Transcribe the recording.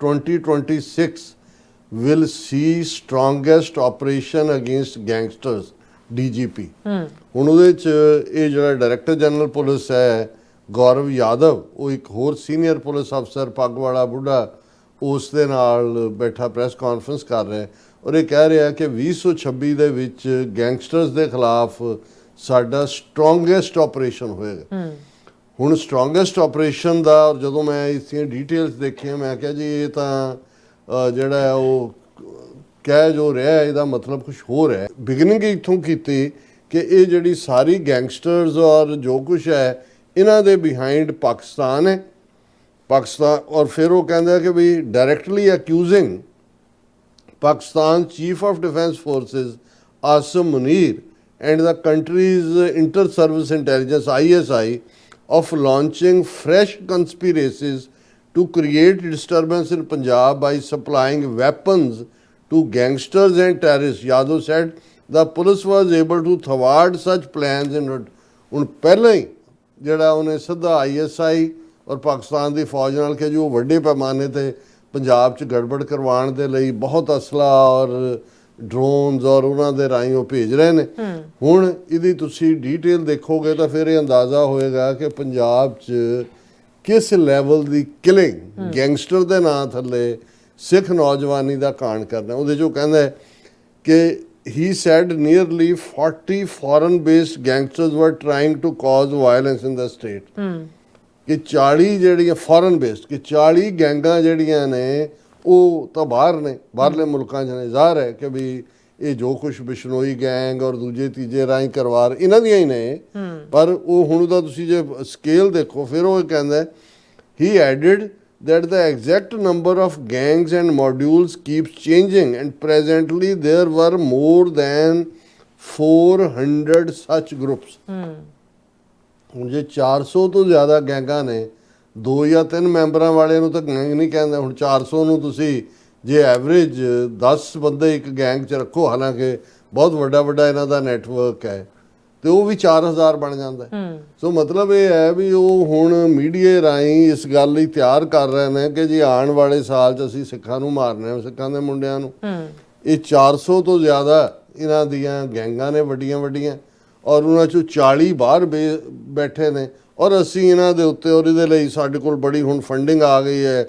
2026 will see strongest operation against gangsters DGP ਹੁਣ ਉਹਦੇ ਚ ਇਹ ਜਿਹੜਾ ਡਾਇਰੈਕਟਰ ਜਨਰਲ ਪੁਲਿਸ ਹੈ ਗੌਰਵ ਯਾਦਵ ਉਹ ਇੱਕ ਹੋਰ ਸੀਨੀਅਰ ਪੁਲਿਸ ਅਫਸਰ ਪੱਗ ਵਾਲਾ ਬੁੱਢਾ ਉਸ ਦੇ ਨਾਲ ਬੈਠਾ ਪ੍ਰੈਸ ਕਾਨਫਰੰਸ ਕਰ ਰਿਹਾ ਔਰ ਇਹ ਕਹਿ ਰਿਹਾ ਕਿ 2026 ਦੇ ਵਿੱਚ ਗੈਂਗਸਟਰਸ ਦੇ ਖਿਲਾਫ ਸਾਡਾ ਸਟਰੋਂਗੈਸਟ ਆਪਰੇਸ਼ਨ ਹੋਏਗਾ। ਹੁਣ ਸਟਰੋਂਗੈਸਟ ਆਪਰੇਸ਼ਨ ਦਾ ਔਰ ਜਦੋਂ ਮੈਂ ਇਸ ਦੀਆਂ ਡਿਟੇਲਸ ਦੇਖੀਆਂ, ਮੈਂ ਕਿਹਾ ਜੀ ਇਹ ਤਾਂ ਜਿਹੜਾ ਉਹ ਕਹਿ ਜੋ ਰਿਹਾ ਇਹਦਾ ਮਤਲਬ ਕੁਝ ਹੋਰ ਹੈ। ਬਿਗਨਿੰਗ ਇਥੋਂ ਕੀਤੀ ਕਿ ਇਹ ਜਿਹੜੀ ਸਾਰੀ ਗੈਂਗਸਟਰਸ ਔਰ ਜੋ ਕੁਝ ਹੈ, ਇਹਨਾਂ ਦੇ ਬਿਹਾਈਂਡ ਪਾਕਿਸਤਾਨ ਹੈ। ਪਾਕਿਸਤਾਨ, ਔਰ ਫਿਰ ਉਹ ਕਹਿੰਦਾ ਕਿ ਵੀ directly accusing Pakistan Chief of Defence Forces Asim Munir and the country's inter-service intelligence ISI of launching fresh conspiracies to create disturbance in Punjab by supplying weapons to gangsters and terrorists. Yadav said the police was able to thwart such plans in ਹੁਣ ਪਹਿਲਾਂ ਹੀ ਜਿਹੜਾ ਉਹਨੇ ਸਿੱਧਾ ISI ਔਰ ਪਾਕਿਸਤਾਨ ਦੀ ਫੌਜ ਨਾਲ ਕਿ ਜੋ ਵੱਡੇ ਪੈਮਾਨੇ ਤੇ ਪੰਜਾਬ 'ਚ ਗੜਬੜ ਕਰਵਾਉਣ ਦੇ ਲਈ ਬਹੁਤ ਅਸਲਾ ਔਰ ਡਰੋਨਸ ਔਰ ਉਹਨਾਂ ਦੇ ਰਾਹੀਂ ਉਹ ਭੇਜ ਰਹੇ ਨੇ। ਹੁਣ ਇਹਦੀ ਤੁਸੀਂ ਡੀਟੇਲ ਦੇਖੋਗੇ ਤਾਂ ਫਿਰ ਇਹ ਅੰਦਾਜ਼ਾ ਹੋਏਗਾ ਕਿ ਪੰਜਾਬ 'ਚ ਕਿਸ ਲੈਵਲ ਦੀ ਕਿਲਿੰਗ ਗੈਂਗਸਟਰ ਦੇ ਨਾਂ ਥੱਲੇ ਸਿੱਖ ਨੌਜਵਾਨੀ ਦਾ ਕਾਂਡ ਕਰਨਾ। ਉਹਦੇ 'ਚੋਂ ਕਹਿੰਦਾ ਹੈ ਕਿ he said nearly 40 foreign based gangsters were trying to cause violence in the state ਕਿ 40 ਜਿਹੜੀਆਂ ਫੋਰਨ ਬੇਸਡ ਕਿ 40 ਗੈਂਗਾਂ ਜਿਹੜੀਆਂ ਨੇ ਉਹ ਤਾਂ ਬਾਹਰ ਨੇ ਬਾਹਰਲੇ ਮੁਲਕਾਂ 'ਚ ਨੇ ਜ਼ਾਹਰ ਹੈ ਕਿ ਵੀ ਇਹ ਜੋ ਕੁਝ ਬਿਸ਼ਨੋਈ ਗੈਂਗ ਔਰ ਦੂਜੇ ਤੀਜੇ ਰਾਹੀਂ ਕਰਵਾ ਰਹੇ ਇਹਨਾਂ ਦੀਆਂ ਹੀ ਨੇ ਪਰ ਉਹ ਹੁਣ ਦਾ ਤੁਸੀਂ ਜੇ ਸਕੇਲ ਦੇਖੋ ਫਿਰ ਉਹ ਕਹਿੰਦਾ he added that the exact number of gangs and modules keeps changing and presently there were more than 400 such groups ਹੁਣ ਜੇ 400 ਤੋਂ ਜ਼ਿਆਦਾ ਗੈਂਗਾਂ ਨੇ ਦੋ ਜਾਂ ਤਿੰਨ ਮੈਂਬਰਾਂ ਵਾਲੇ ਨੂੰ ਤਾਂ ਗੈਂਗ ਨਹੀਂ ਕਹਿੰਦੇ ਹੁਣ 400 ਨੂੰ ਤੁਸੀਂ ਜੇ ਐਵਰੇਜ 10 ਬੰਦੇ ਇੱਕ ਗੈਂਗ 'ਚ ਰੱਖੋ ਹਾਲਾਂਕਿ ਬਹੁਤ ਵੱਡਾ ਵੱਡਾ ਇਹਨਾਂ ਦਾ ਨੈਟਵਰਕ ਹੈ ਤੇ ਉਹ ਵੀ 4000 ਬਣ ਜਾਂਦਾ ਸੋ ਮਤਲਬ ਇਹ ਹੈ ਵੀ ਉਹ ਹੁਣ ਮੀਡੀਆ ਰਾਹੀਂ ਇਸ ਗੱਲ ਲਈ ਤਿਆਰ ਕਰ ਰਹੇ ਨੇ ਕਿ ਜੀ ਆਉਣ ਵਾਲੇ ਸਾਲ 'ਚ ਅਸੀਂ ਸਿੱਖਾਂ ਨੂੰ ਮਾਰਨਾ ਹੈ ਸਿੱਖਾਂ ਦੇ ਮੁੰਡਿਆਂ ਨੂੰ। ਇਹ 400 ਤੋਂ ਜ਼ਿਆਦਾ ਇਹਨਾਂ ਦੀਆਂ ਗੈਂਗਾਂ ਨੇ ਵੱਡੀਆਂ ਵੱਡੀਆਂ ਔਰ ਉਹਨਾਂ ਚੋਂ 40 ਬਾਹਰ ਬੈਠੇ ਨੇ। ਔਰ ਅਸੀਂ ਇਹਨਾਂ ਦੇ ਉੱਤੇ ਔਰ ਇਹਦੇ ਲਈ ਸਾਡੇ ਕੋਲ ਬੜੀ ਹੁਣ ਫੰਡਿੰਗ ਆ ਗਈ ਹੈ।